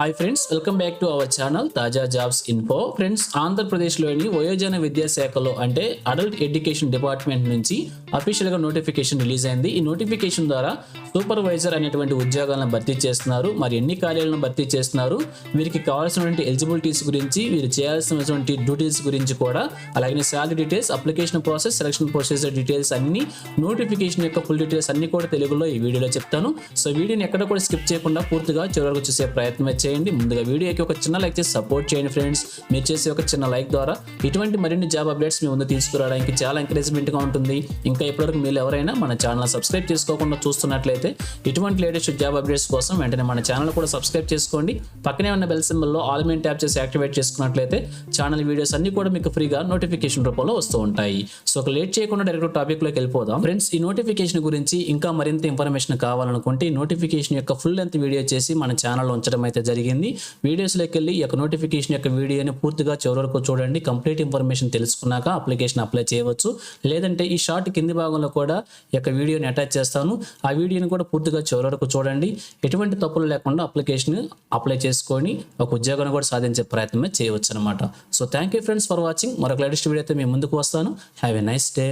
Hi friends welcome back to our channel తాజా jobs info friends ఆంధ్రప్రదేశ్లోని వయోజన విద్యాశాఖలో అంటే అడల్ట్ ఎడ్యుకేషన్ డిపార్ట్మెంట్ నుంచి అఫీషియల్గా నోటిఫికేషన్ రిలీజ్ అయింది. ఈ నోటిఫికేషన్ ద్వారా సూపర్వైజర్ అనేటువంటి ఉద్యోగాలను భర్తీ చేస్తున్నారు. మరి ఎన్ని కార్యాలను భర్తీ చేస్తున్నారు? వీరికి కావాల్సినటువంటి ఎలిజిబిలిటీస్ గురించి వీరు చేయాల్సినటువంటి డ్యూటీస్ గురించి కూడా అలాగే salary details application process selection procedure details అన్ని నోటిఫికేషన్ యొక్క ఫుల్ డీటెయిల్స్ అన్ని కూడా తెలుగులో ఈ వీడియోలో చెప్తాను. సో వీడియోని ఎక్కడ కూడా స్కిప్ చేయకుండా పూర్తిగా చివరికి చూసే ప్రయత్నం చేయండి. ముందుగా వీడియోకి ఒక చిన్న లైక్ చేసి సపోర్ట్ చేయండి ఫ్రెండ్స్ మీరు చేసే ఒక చిన్న లైక్ ద్వారా ఇటువంటి మరిన్ని జాబ్ అప్డేట్స్ మీ ముందు తీసుకురావడానికి చాలా ఎంకరేజ్మెంట్గా గా ఉంటుంది. ఇంకా ఇప్పటివరకు మీరు ఎవరైనా మన ఛానల్ సబ్స్క్రైబ్ చేసుకోకుండా చూస్తున్నట్లయితే ఇటువంటి లేటెస్ట్ జాబ్ అప్డేట్స్ కోసం వెంటనే మన ఛానల్ కూడా సబ్స్క్రైబ్ చేసుకోండి. పక్కనే ఉన్న బెల్ సింబల్లో ఆల్ మెయిన్ ట్యాప్ చేసి యాక్టివేట్ చేసుకున్నట్లయితే ఛానల్ వీడియోస్ అన్ని కూడా మీకు ఫ్రీగా నోటిఫికేషన్ రూపంలో వస్తూ ఉంటాయి. సో ఒక లేట్ చేయకుండా డైరెక్ట్ టాపిక్లోకి వెళ్ళిపోదాం. ఫ్రెండ్స్ ఈ నోటిఫికేషన్ గురించి ఇంకా మరింత ఇన్ఫర్మేషన్ కావాలనుకుంటే ఈ నోటిఫికేషన్ యొక్క ఫుల్ లెంత్ వీడియో చేసి మన ఛానల్లో ఉంచడం అయితే జరిగింది వీడియోస్లోకి వెళ్ళి ఈ యొక్క నోటిఫికేషన్ యొక్క వీడియోని పూర్తిగా చివరి వరకు చూడండి. కంప్లీట్ ఇన్ఫర్మేషన్ తెలుసుకున్నాక అప్లికేషన్ అప్లై చేయవచ్చు. లేదంటే ఈ షార్ట్ కింది భాగంలో కూడా యొక్క వీడియోని అటాచ్ చేస్తాను. ఆ వీడియోని కూడా పూర్తిగా చివరి వరకు చూడండి. ఎటువంటి తప్పులు లేకుండా అప్లికేషన్ అప్లై చేసుకొని ఒక ఉద్యోగాన్ని కూడా సాధించే ప్రయత్నమే చేయవచ్చు అనమాట so thank you friends for watching మరొక లేటెస్ట్ వీడియో అయితే మేము ముందుకు వస్తాను. Have a nice day